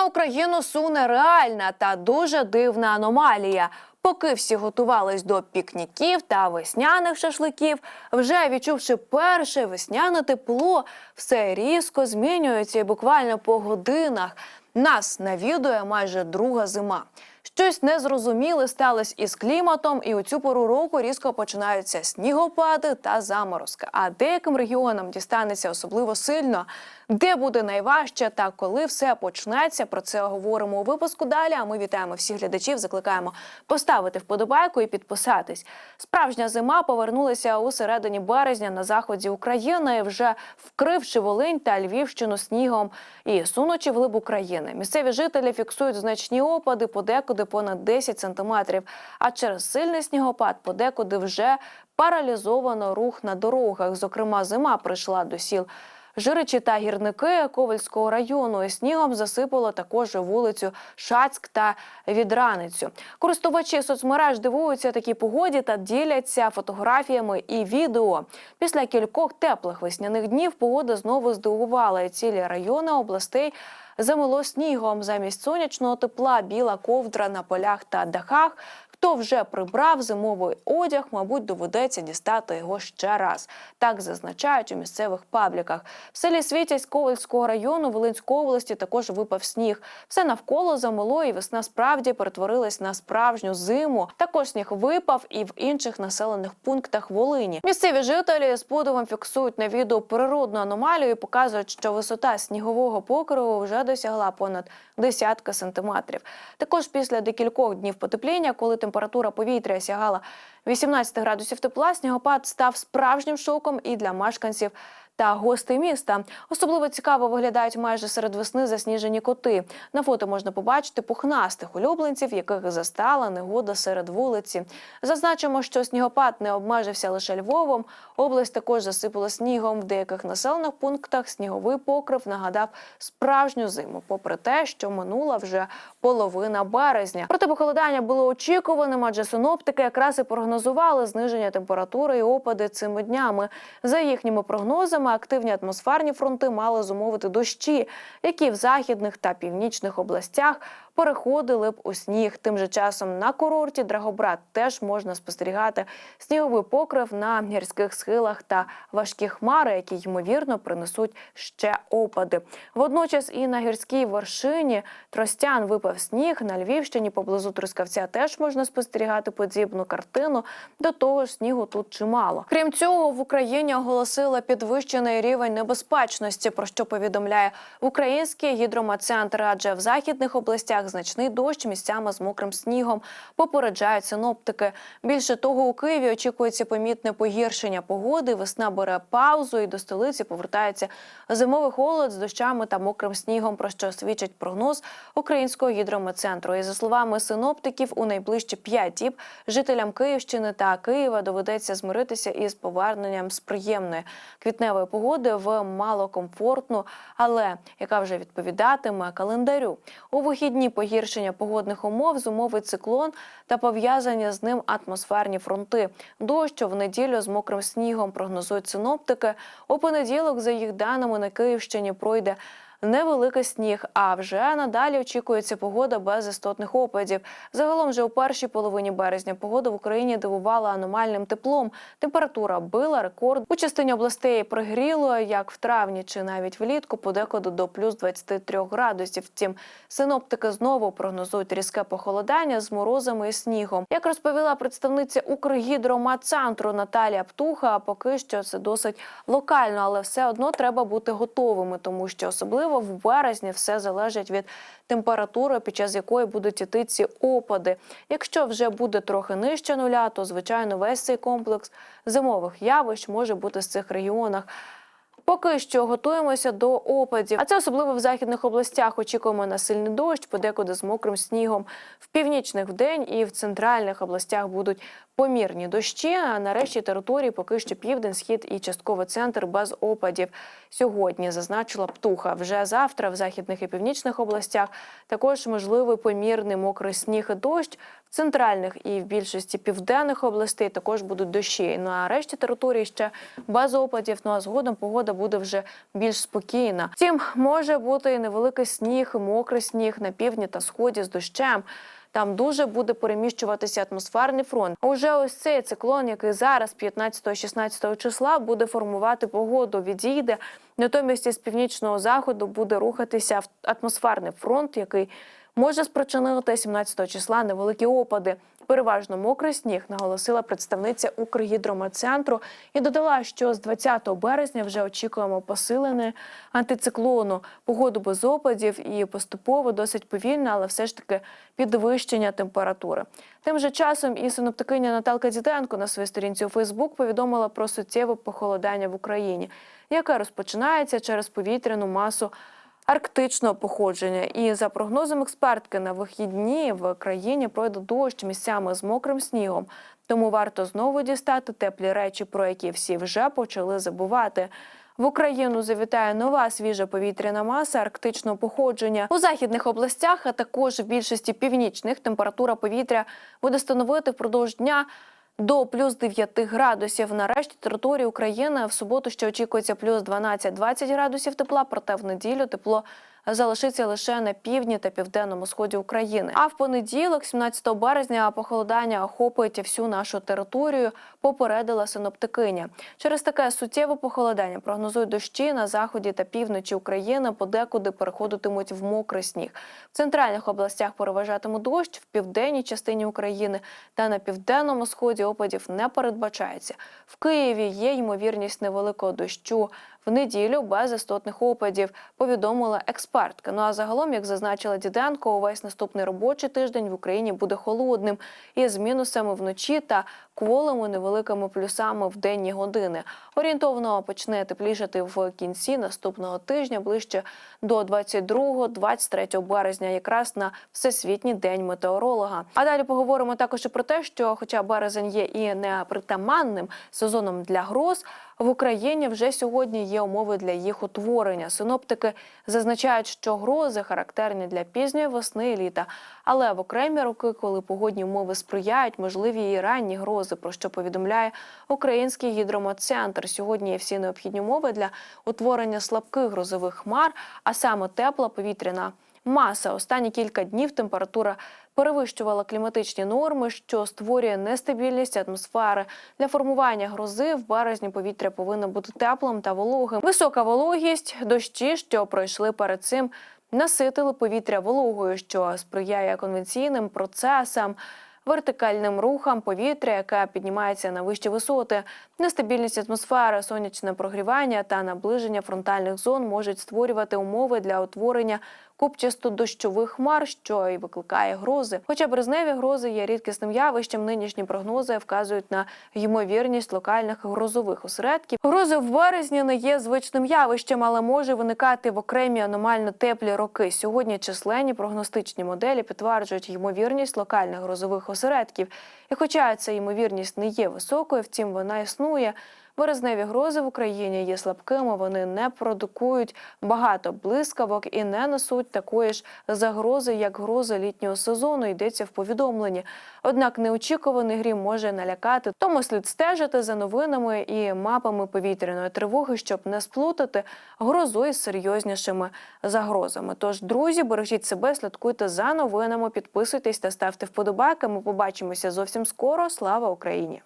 На Україну суне реальна та дуже дивна аномалія. Поки всі готувались до пікніків та весняних шашликів, вже відчувши перше весняне тепло, все різко змінюється і буквально по годинах нас навідує майже друга зима. Щось незрозуміле сталося із кліматом, і у цю пору року різко починаються снігопади та заморозки. А деяким регіонам дістанеться особливо сильно. Де буде найважче та коли все почнеться? Про це говоримо у випуску далі. А ми вітаємо всіх глядачів. Закликаємо поставити вподобайку і підписатись. Справжня зима повернулася у середині березня на заході України, вже вкривши Волинь та Львівщину снігом і сунучи вглиб України. Місцеві жителі фіксують значні опади, подекуди понад 10 сантиметрів. А через сильний снігопад подекуди вже паралізовано рух на дорогах. Зокрема, зима прийшла до сіл. Жиричі та гірники Ковальського району і снігом засипало також вулицю Шацьк та Відраницю. Користувачі соцмереж дивуються такій погоді та діляться фотографіями і відео. Після кількох теплих весняних днів погода знову здивувала і цілі райони областей. Замило снігом замість сонячного тепла, біла ковдра на полях та дахах. Хто вже прибрав зимовий одяг, мабуть, доведеться дістати його ще раз. Так зазначають у місцевих пабліках. В селі Світязь Ковальського району Волинської області також випав сніг. Все навколо замило, і весна справді перетворилась на справжню зиму. Також сніг випав і в інших населених пунктах Волині. Місцеві жителі з подивом фіксують на відео природну аномалію і показують, що висота снігового покриву вже досягла понад десятка сантиметрів. Також після декількох днів потепління, коли температура повітря сягала 18 градусів тепла, снігопад став справжнім шоком і для мешканців. Та гостей міста особливо цікаво виглядають майже серед весни засніжені коти. На фото можна побачити пухнастих улюбленців, яких застала негода серед вулиці. Зазначимо, що снігопад не обмежився лише Львовом. Область також засипала снігом. В деяких населених пунктах сніговий покрив нагадав справжню зиму, попри те, що минула вже половина березня. Проте похолодання було очікуваним, адже синоптики якраз і прогнозували зниження температури і опади цими днями. За їхніми прогнозами, активні атмосферні фронти мали зумовити дощі, які в західних та північних областях переходили б у сніг. Тим же часом на курорті Драгобрат теж можна спостерігати сніговий покрив на гірських схилах та важкі хмари, які ймовірно принесуть ще опади. Водночас і на гірській вершині Тростян випав сніг. На Львівщині поблизу Трускавця теж можна спостерігати подібну картину. До того ж, снігу тут чимало. Крім цього, в Україні оголосила підвищений рівень небезпечності, про що повідомляє Український гідрометцентр, адже в західних областях значний дощ місцями з мокрим снігом. Попереджають синоптики. Більше того, у Києві очікується помітне погіршення погоди. Весна бере паузу, і до столиці повертається зимовий холод з дощами та мокрим снігом. Про що свідчить прогноз Українського гідрометцентру. І за словами синоптиків, у найближчі п'ять діб жителям Київщини та Києва доведеться змиритися із поверненням з приємної квітневої погоди в малокомфортну, але яка вже відповідатиме календарю. У вихідні погіршення погодних умов зумовить циклон та пов'язані з ним атмосферні фронти. Дощ в неділю з мокрим снігом прогнозують синоптики. У понеділок, за їх даними, на Київщині пройде. Невеликий сніг, а вже надалі очікується погода без істотних опадів. Загалом, вже у першій половині березня погода в Україні дивувала аномальним теплом. Температура била рекорд у частині областей пригріло, як в травні чи навіть влітку, подекуди до плюс 23 градусів. Втім, синоптики знову прогнозують різке похолодання з морозами і снігом. Як розповіла представниця Укргідроматцентру Наталія Птуха, поки що це досить локально, але все одно треба бути готовими, тому що особливо в березні все залежить від температури, під час якої будуть іти ці опади. Якщо вже буде трохи нижче нуля, то звичайно весь цей комплекс зимових явищ може бути з цих регіонах. Поки що готуємося до опадів, а це особливо в західних областях. Очікуємо на сильний дощ, подекуди з мокрим снігом. В північних вдень і в центральних областях будуть помірні дощі. А на решті території поки що південь, схід і частково центр без опадів. Сьогодні зазначила птуха. Вже завтра в західних і північних областях також можливий помірний мокрий сніг і дощ. В центральних і в більшості південних областей також будуть дощі. Ну а решті території ще без опадів. Ну а згодом погода буде вже більш спокійна. Втім, може бути і невеликий сніг, і мокрий сніг на півдні та сході з дощем. Там дуже буде переміщуватися атмосферний фронт. Уже ось цей циклон, який зараз, 15-16 числа, буде формувати погоду, відійде. Натомість із північного заходу буде рухатися атмосферний фронт, який може спричинити 17 числа невеликі опади. Переважно мокрий сніг, наголосила представниця Укргідрометцентру і додала, що з 20 березня вже очікуємо посилене антициклону, погоду без опадів і поступово досить повільно, але все ж таки підвищення температури. Тим же часом і синоптикиня Наталка Діденко на своїй сторінці у Фейсбук повідомила про суттєве похолодання в Україні, яке розпочинається через повітряну масу арктичного походження. І за прогнозом експертки, на вихідні в країні пройде дощ місцями з мокрим снігом. Тому варто знову дістати теплі речі, про які всі вже почали забувати. В Україну завітає нова свіжа повітряна маса арктичного походження у західних областях, а також в більшості північних температура повітря буде становити впродовж дня до плюс 9 градусів. Нарешті території України в суботу ще очікується плюс 12-20 градусів тепла, проте в неділю тепло залишиться лише на півдні та південному сході України. А в понеділок, 17 березня, похолодання охопить всю нашу територію. Попередила синоптикиня. Через таке суттєве похолодання прогнозують дощі на заході та півночі України. Подекуди переходитимуть в мокрий сніг. В центральних областях переважатиме дощ, в південній частині України та на південному сході опадів не передбачається. В Києві є ймовірність невеликого дощу. В неділю без істотних опадів повідомила експертка. Ну а загалом, як зазначила Діденко, увесь наступний робочий тиждень в Україні буде холодним із мінусами вночі та кволими невеликими плюсами в денні години. Орієнтовно почне теплішати в кінці наступного тижня, ближче до 22-23 березня, якраз на всесвітній день метеоролога. А далі поговоримо також і про те, що, хоча березень є і непритаманним сезоном для гроз. В Україні вже сьогодні є умови для їх утворення. Синоптики зазначають, що грози характерні для пізньої весни і літа. Але в окремі роки, коли погодні умови сприяють, можливі і ранні грози, про що повідомляє Український гідрометцентр. Сьогодні є всі необхідні умови для утворення слабких грозових хмар, а саме тепла повітряна. Маса останні кілька днів температура перевищувала кліматичні норми, що створює нестабільність атмосфери. Для формування грози в березні повітря повинно бути теплим та вологим. Висока вологість, дощі, що пройшли перед цим, наситили повітря вологою, що сприяє конвенційним процесам. Вертикальним рухам повітря, яке піднімається на вищі висоти, нестабільність атмосфери, сонячне прогрівання та наближення фронтальних зон можуть створювати умови для утворення купчасто-дощових хмар, що і викликає грози. Хоча березневі грози є рідкісним явищем, нинішні прогнози вказують на ймовірність локальних грозових осередків. Грози в березні не є звичним явищем, але може виникати в окремі аномально теплі роки. Сьогодні численні прогностичні моделі підтверджують ймовірність локальних грозових осередків. І хоча ця ймовірність не є високою, втім вона існує. Березневі грози в Україні є слабкими, вони не продукують багато блискавок і не несуть такої ж загрози, як грози літнього сезону. Йдеться в повідомленні. Однак неочікуваний грім може налякати, тому слід стежити за новинами і мапами повітряної тривоги, щоб не сплутати грозу із серйознішими загрозами. Тож, друзі, бережіть себе, слідкуйте за новинами, підписуйтесь та ставте вподобайки. Ми побачимося зовсім скоро. Слава Україні!